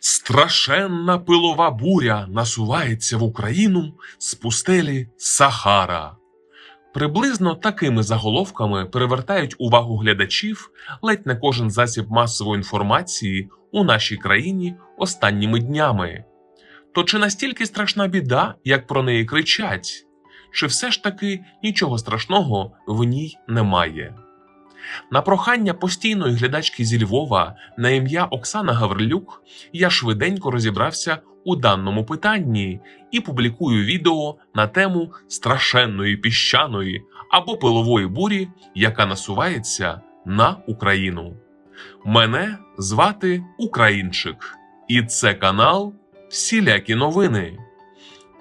Страшенна пилова буря насувається в Україну з пустелі Сахара. Приблизно такими заголовками перевертають увагу глядачів ледь не кожен засіб масової інформації у нашій країні останніми днями. То чи настільки страшна біда, як про неї кричать? Чи все ж таки нічого страшного в ній немає? На прохання постійної глядачки зі Львова на ім'я Оксана Гаврилюк я швиденько розібрався у даному питанні і публікую відео на тему страшенної піщаної або пилової бурі, яка насувається на Україну. Мене звати Українчик, і це канал Всілякі новини.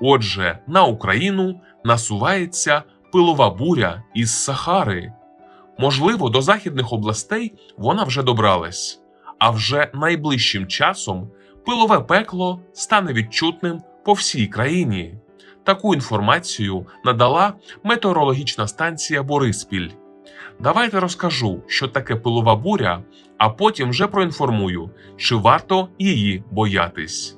Отже, на Україну насувається пилова буря із Сахари. Можливо, до західних областей вона вже добралась, а вже найближчим часом пилове пекло стане відчутним по всій країні. Таку інформацію надала метеорологічна станція Бориспіль. Давайте розкажу, що таке пилова буря, а потім вже проінформую, чи варто її боятись.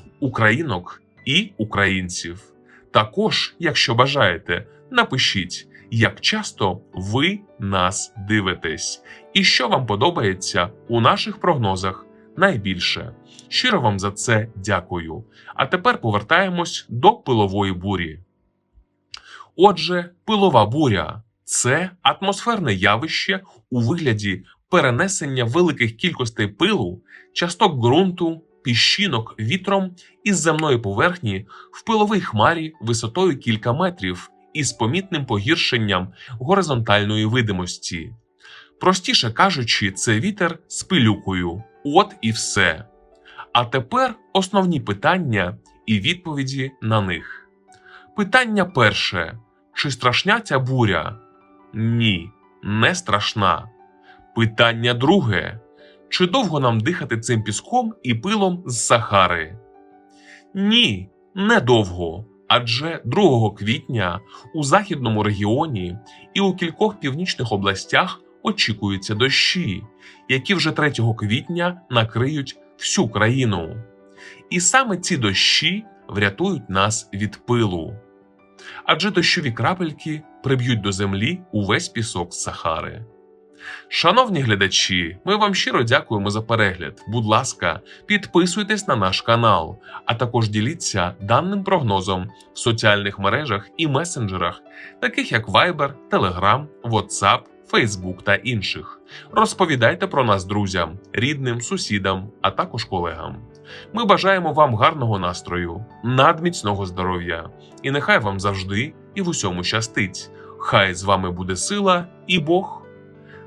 українок і українців. Також, якщо бажаєте, напишіть, як часто ви нас дивитесь, і що вам подобається у наших прогнозах найбільше. Щиро вам за це дякую. А тепер повертаємось до пилової бурі. Отже, пилова буря це атмосферне явище у вигляді перенесення великих кількостей пилу, часток ґрунту, піщинок вітром із земної поверхні в пиловій хмарі висотою кілька метрів із помітним погіршенням горизонтальної видимості. Простіше кажучи, це вітер з пилюкою. От і все. А тепер основні питання і відповіді на них. Питання перше: чи страшня ця буря? Ні, не страшна. Питання друге: чи довго нам дихати цим піском і пилом з Сахари? Ні, недовго. Адже 2 квітня у західному регіоні і у кількох північних областях очікуються дощі, які вже 3 квітня накриють всю країну. І саме ці дощі врятують нас від пилу. Адже дощові крапельки приб'ють до землі увесь пісок Сахари. Шановні глядачі, ми вам щиро дякуємо за перегляд. Будь ласка, підписуйтесь на наш канал, а також діліться даним прогнозом в соціальних мережах і месенджерах, таких як Viber, Telegram, WhatsApp, Facebook та інших. Розповідайте про нас друзям, рідним, сусідам, а також колегам. Ми бажаємо вам гарного настрою, надміцного здоров'я, і нехай вам завжди і в усьому щастить. Хай з вами буде сила і Бог.